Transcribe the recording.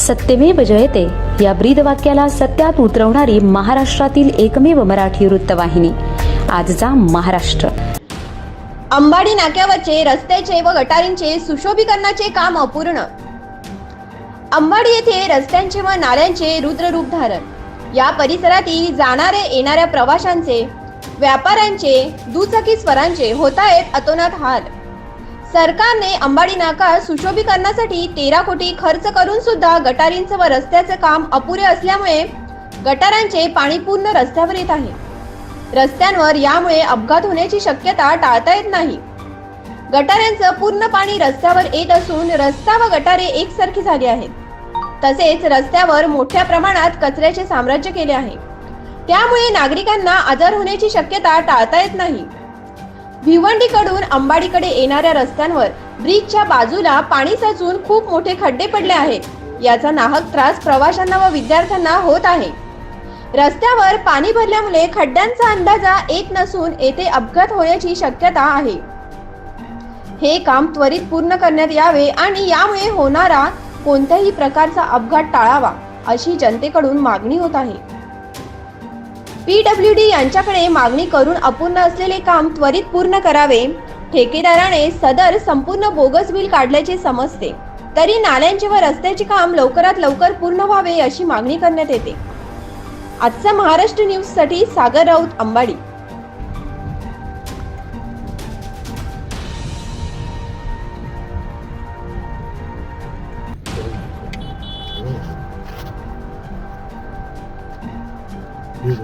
सत्यमेव जयते. या ब्रीद वाक्याला सत्यात उतरवणारी महाराष्ट्रातील एकमेव मराठी वृत्तवाहिनी. आजचा महाराष्ट्र. अंबाडी नाक्यावरचे रस्त्याचे व गटारींचे सुशोभीकरणाचे काम अपूर्ण. अंबाडी येथे रस्त्यांचे व नाल्यांचे रुद्ररूप धारण. या परिसरातील जाणारे येणाऱ्या प्रवाशांचे व्यापाऱ्यांचे दुचाकी स्वरांचे होत आहेत अतोनात हाल. सरकारने अंबाडी नाका सुशोभीकरणासाठी तेरा कोटी खर्च करून सुद्धा गटारींचं व रस्त्याचं काम अपुरे असल्यामुळे गटारांचे पाणी पूर्ण रस्त्यावर येत आहे. रस्त्यांवर यामुळे अपघात होण्याची शक्यता टाळता येत नाही. गटाऱ्यांचं पूर्ण पाणी रस्त्यावर येत असून रस्ता व गटारे एकसारखी झाली आहेत. तसेच रस्त्यावर मोठ्या प्रमाणात कचऱ्याचे साम्राज्य केले आहे. त्यामुळे नागरिकांना आजार होण्याची शक्यता टाळता येत नाही. भिवंडीकडून अंबाडीकडे येणाऱ्या रस्त्यांवर ब्रिजच्या बाजूला पाणी साचून खूप मोठे खड्डे पडले आहेत. याचा नाहक त्रास प्रवाशांना व विद्यार्थ्यांना होत आहे. रस्त्यावर पाणी भरल्यामुळे खड्ड्यांचा अंदाजा एक नसून येथे अपघात होण्याची शक्यता आहे. हे काम त्वरित पूर्ण करण्यात यावे आणि यामुळे होणारा कोणत्याही प्रकारचा अपघात टाळावा अशी जनतेकडून मागणी होत आहे. पीडब्ल्यू डी यांच्याकडे मागणी करून अपूर्ण असलेले काम त्वरित पूर्ण करावे. ठेकेदाराने सदर संपूर्ण बोगस बिल काढल्याचे समजते. तरी नाल्यांचे व रस्त्याचे काम लवकरात लवकर पूर्ण व्हावे अशी मागणी करण्यात येते. आजचा महाराष्ट्र न्यूजसाठी सागर राऊत अंबाडी. Yüz